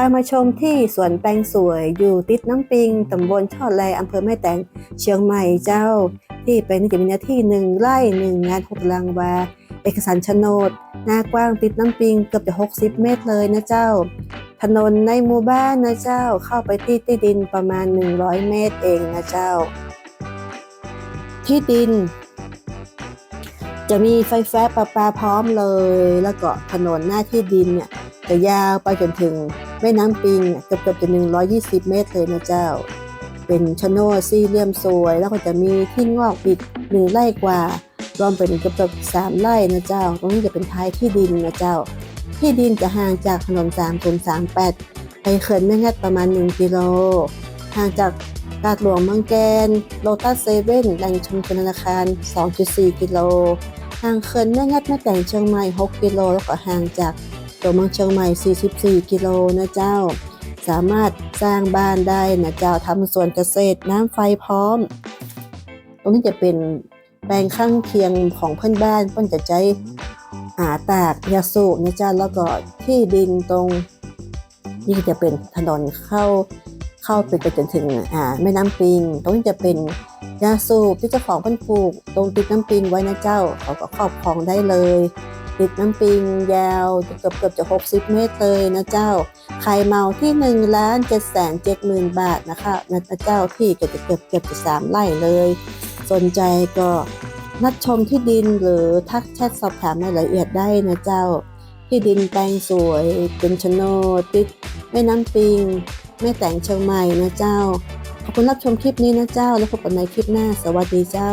ามาชมที่สวนแปลงสวยอยู่ติดน้ำปิงตำบลช่อแลอำเภอแม่แตงเชียงใหม่เจ้า ที่เป็นจะมีเนื้อที่หนึ่งไร่หนึ่งงานหกตารางวา เอกสารโฉนด หน้ากว้างติดน้ำปิงเกือบจะ 60 เมตรเลยนะเจ้า ถนนในหมู่บ้านนะเจ้าเข้าไปที่ที่ดินประมาณ 100 เมตรเองนะเจ้า ที่ดิน จะมีไฟฟ้าประปาพร้อมเลย แล้วก็ถนนหน้าที่ดินเนี่ยจะยาวไปจนถึง แม่น้ำปิงเกือบเกือบจะ 120 เมตรเลยนะเจ้า เป็นชโนดสี่เหลี่ยมสวยแล้วก็จะมีที่งอกอีกหนึ่งไร่กว่า รวมเป็นเกือบเกือบสามไร่นะเจ้า ตรงนี้จะเป็นท้ายที่ดินนะเจ้า ที่ดินจะห่างจากถนน3 0 3 8ไปเขื่อนแม่งัดประมาณ 1 กิโล ห่างจากตลาดหลวงเมืองแกนโลตัสเซเว่นแหล่งชุมชนธนาคาร 2.4 กิโล ห่างเขื่อนแม่งัดแม่แต่งเชียงใหม่ 6 กิโล แล้วก็ห่างจาก ตัวเมืองเชียงใหม่ 44 กิโลนะเจ้า สามารถสร้างบ้านได้นะเจ้าทำสวนเกษตรน้ำไฟพร้อม ตรงนี้จะเป็นแปลงข้างเคียงของเพื่อนบ้านเพื่อนจะใช้อาตากยาสูบนะเจ้าแล้วก็ที่ดินตรงนี่จะเป็นถนนเข้าเข้าไปไปจนถึงอ่าแม่น้ำปิง ตรงนี้จะเป็นยาสูบที่เจ้าของเพิ่นปลูก ตรงติดน้ำปิงไว้นะเจ้าเขาก็ครอบครองได้เลย ติดน้ำปิงยาวเกือบเกือบจะ 60 เมตรเลยนะเจ้าไข่เมาที่1ล้าน7แสน7หมื่นบาทนะคะนะเจ้าที่เกือบจะเกือบเกือบจะสามไร่เลย สนใจก็นัดชมที่ดินหรือทักแชทสอบถามรายละเอียดได้นะเจ้า ที่ดินแปลงสวยเป็นชโนดติดแม่น้ำปิงแม่แต่งเชียงใหม่นะเจ้า ขอบคุณรับชมคลิปนี้นะเจ้า แล้วพบกันในคลิปหน้า สวัสดีเจ้า